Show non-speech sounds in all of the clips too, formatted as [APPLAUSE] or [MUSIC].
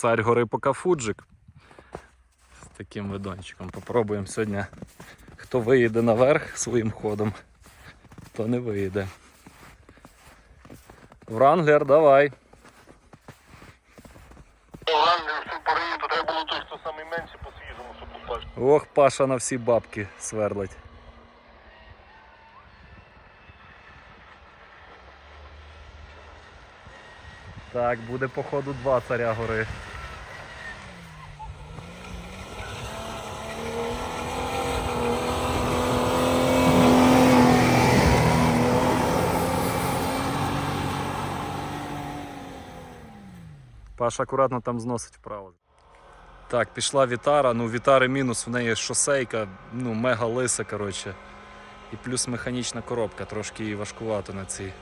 царь гори поки фуджик. З таким видончиком. Попробуємо сьогодні, хто виїде наверх своїм ходом, хто не виїде. Вранглер, давай. Всю то треба було той, хто найменший по свіжому, щоб попасти. Ох, Паша на всі бабки сверлить. Так, буде походу два царя гори. Паша акуратно там зносить вправо. Так, пішла Вітара. Ну, Вітари мінус, в неї шосейка, ну, мега лиса, коротше. І плюс механічна коробка, трошки її важкувато на цій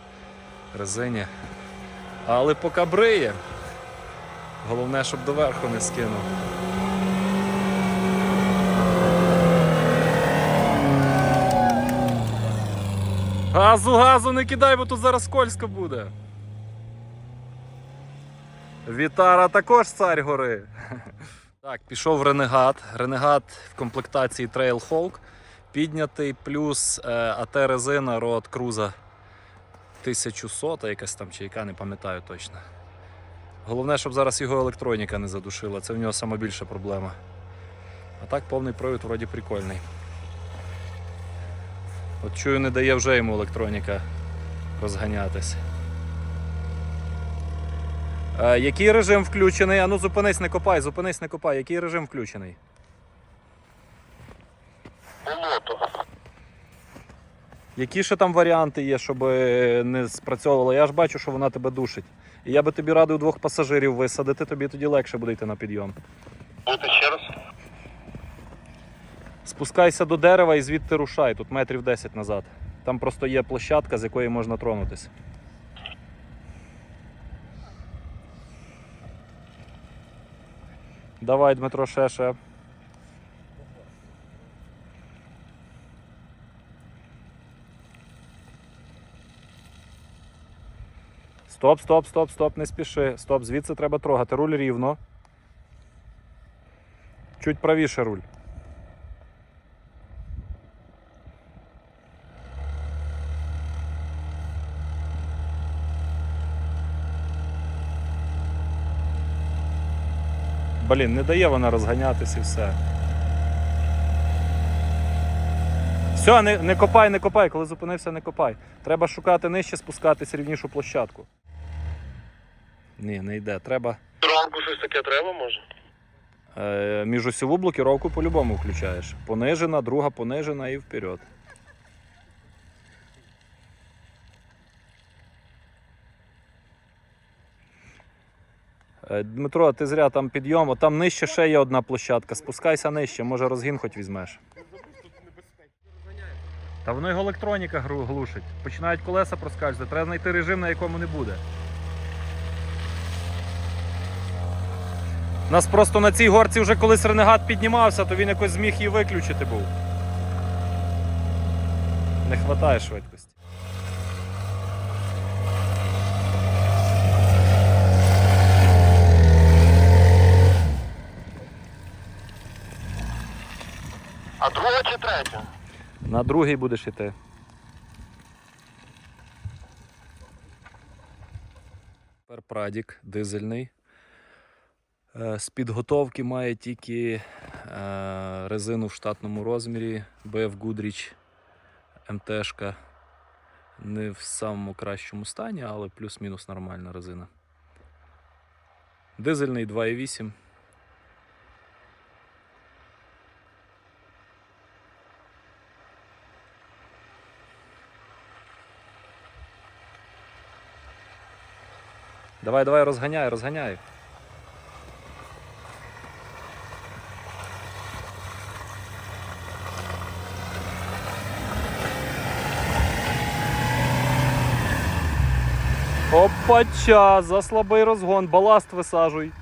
резині. Але поки бриє. Головне, щоб доверху не скинув. Газу, газу не кидай, бо тут зараз скользко буде. Вітара також цар гори. [LAUGHS] Так, пішов Ренегат. Ренегат в комплектації Trail Hawk піднятий, плюс е, АТ резина Road Cruiser 1100, якась там чи яка, не пам'ятаю точно. Головне, щоб зараз його електроніка не задушила, це в нього сама більша проблема. А так повний провід вроді прикольний. От чую, не дає вже йому електроніка розганятись. Е, який режим включений? Ану зупинись, не копай, зупинись, не копай. Який режим включений? Які ще там варіанти є, щоб е, не спрацьовувало? Я ж бачу, що вона тебе душить. І я би тобі радив двох пасажирів висадити, тобі тоді легше буде йти на підйом. Спускайся до дерева і звідти рушай, тут метрів 10 назад. Там просто є площадка, з якої можна тронутись. Давай, Дмитро, ще ще. Стоп, стоп, стоп, стоп, не спіши. Стоп, звідси треба трогати. Руль рівно. Чуть правіше руль. Блін, не дає вона розганятись і все. Все, не, не копай, не копай, коли зупинився, не копай. Треба шукати нижче, спускатись рівнішу площадку. Ні, не йде. Треба Ранку щось таке треба, може? е, міжосьову блокіровку по-любому включаєш. Понижена, друга понижена і вперед. Дмитро, ти зря там підйом, там нижче ще є одна площадка. Спускайся нижче, може розгін хоч візьмеш. Та воно його електроніка глушить. Починають колеса проскальзувати. Треба знайти режим, на якому не буде. Нас просто на цій горці вже колись ренегат піднімався, то він якось зміг її виключити був. Не вистачає швидкості. А друга? На другий будеш іти. Тепер Прадік дизельний. Е, З підготовки має тільки е, резину в штатному розмірі BF Goodrich МТшка. Не в самому кращому стані, але плюс-мінус нормальна резина. Дизельний 2,8. Давай, давай, розганяй, розганяй. Опача, за слабий розгон, баласт висаджуй.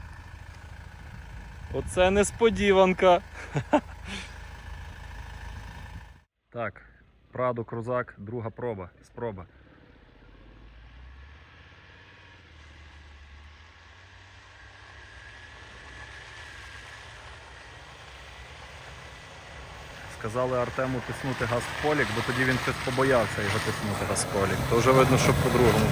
Оце несподіванка. [LAUGHS] Так, Прадо Крузак, друга проба. Спроба. Казали Артему тиснути газ в полік, бо тоді він побоявся його тиснути газ в полік. То вже видно, що по-другому.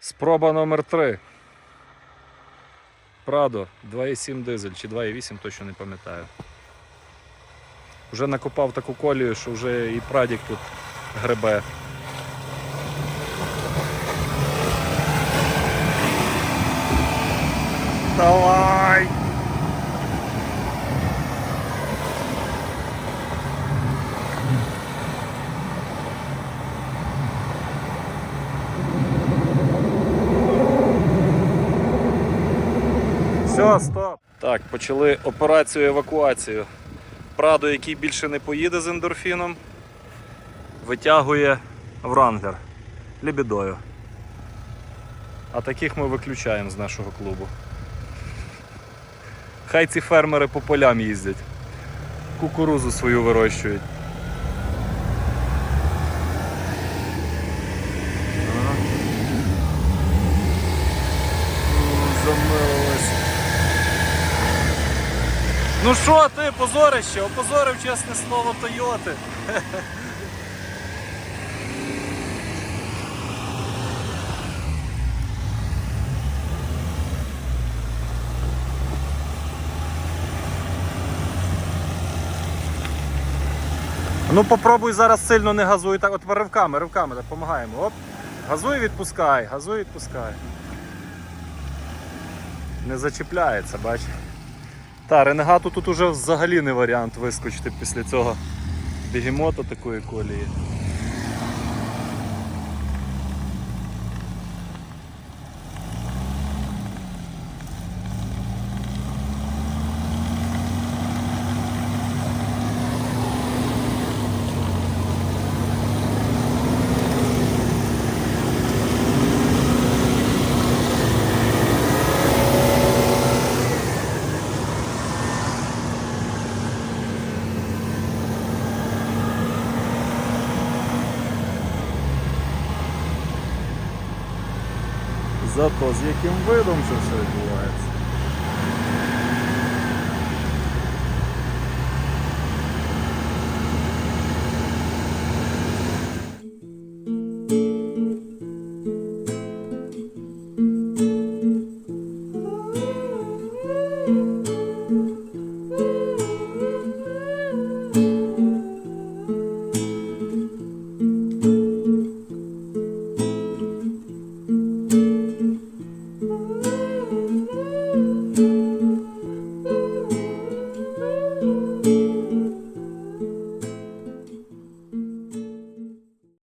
Спроба номер 3 Прадо 2,7 дизель чи 2,8, точно не пам'ятаю. Вже накопав таку колію, що вже і прадік тут гребе. Давай! Все, стоп. Так, почали операцію евакуацію. Прадо, який більше не поїде з ендорфіном, витягує Вранглер лібідою. А таких ми виключаємо з нашого клубу. Хай ці фермери по полям їздять. Кукурузу свою вирощують. Ага. Замилились. Ну що ти, позорище, опозорив чесне слово Тойоти. Ну попробуй зараз сильно не газуй, так от ривками, ривками допомагаємо. Оп. Газуй, відпускай, газуй, відпускай. Не зачіпляється, бач. Та, ренегату тут уже взагалі не варіант вискочити після цього бігемота такої колії. Зато з яким видом це все відбувається.